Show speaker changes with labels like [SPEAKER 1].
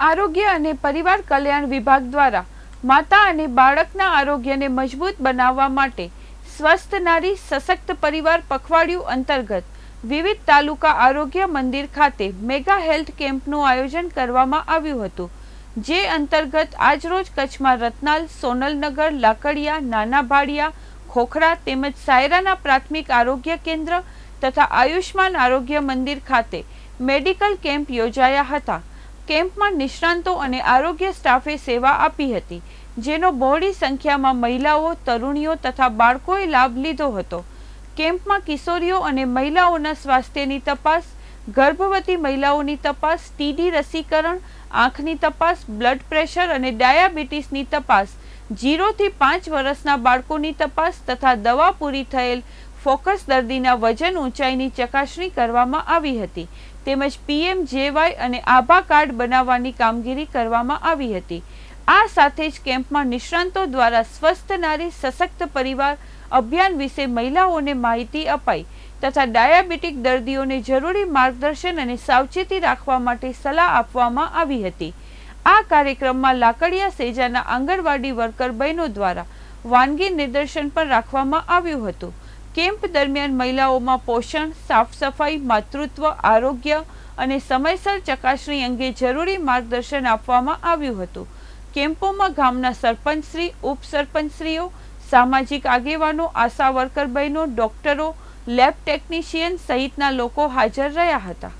[SPEAKER 1] આરોગ્ય અને પરિવાર કલ્યાણ વિભાગ દ્વારા માતા અને બાળકના આરોગ્યને મજબૂત બનાવવા માટે સ્વસ્થ નારી, સશક્ત પરિવાર પખવાડિયું અંતર્ગત વિવિધ તાલુકા આરોગ્ય મંદિર ખાતે મેગા હેલ્થ કેમ્પનું આયોજન કરવામાં આવ્યું હતું, જે અંતર્ગત આજરોજ કચ્છમાં રતનાલ, સોનલનગર, લાકડિયા નાના ભાડિયા ખોખરા તેમજ સાયરાના પ્રાથમિક આરોગ્ય કેન્દ્ર તથા આયુષ્માન આરોગ્ય મંદિર ખાતે મેડિકલ કેમ્પ યોજાયા હતા. કેમ્પમાં નિષ્ણાંતો અને આરોગ્ય સ્ટાફે સેવા આપી હતી, જેનો બહોળી સંખ્યામાં મહિલાઓ, તરુણીઓ તથા બાળકોએ લાભ લીધો હતો. કેમ્પમાં કિશોરીઓ અને મહિલાઓના સ્વાસ્થ્યની તપાસ, ગર્ભવતી મહિલાઓની તપાસ, ટીડી રસીકરણ, આંખની તપાસ, બ્લડ પ્રેશર અને ડાયાબિટીસની તપાસ, જીરોથી પાંચ વર્ષના બાળકોની તપાસ તથા દવા પૂરી થયેલ ફોકસ દર્દીના વજન ઊંચાઈની ચકાસણી કરવામાં આવી હતી. તેમજ પીએમ જેવાય અને આભા કાર્ડ બનાવવાની કામગીરી કરવામાં આવી હતી. આ સાથે જ કેમ્પમાં નિષ્ણાંતો દ્વારા સ્વસ્થ નારી સશક્ત પરિવાર અભિયાન વિશે મહિલાઓને માહિતી અપાઈ તથા ડાયાબિટીક દર્દીઓને જરૂરી માર્ગદર્શન અને સાવચેતી રાખવા માટે સલાહ આપવામાં આવી હતી. આ કાર્યક્રમમાં લાકડિયા સેજાના આંગણવાડી વર્કર બહેનો દ્વારા વાનગી નિદર્શન પણ રાખવામાં આવ્યું હતું. કેમ્પ દરમિયાન મહિલાઓમાં પોષણ સાફ સફાઈ માતૃત્વ, આરોગ્ય અને સમયસર ચકાસણી અંગે જરૂરી માર્ગદર્શન આપવામાં આવ્યું હતું. કેમ્પોમાં ગામના સરપંચશ્રી, ઉપસરપંચશ્રીઓ, સામાજિક આગેવાનો, આશા વર્કર બહેનો, ડોક્ટરો, લેબ ટેકનિશિયન સહિતના લોકો હાજર રહ્યા હતા.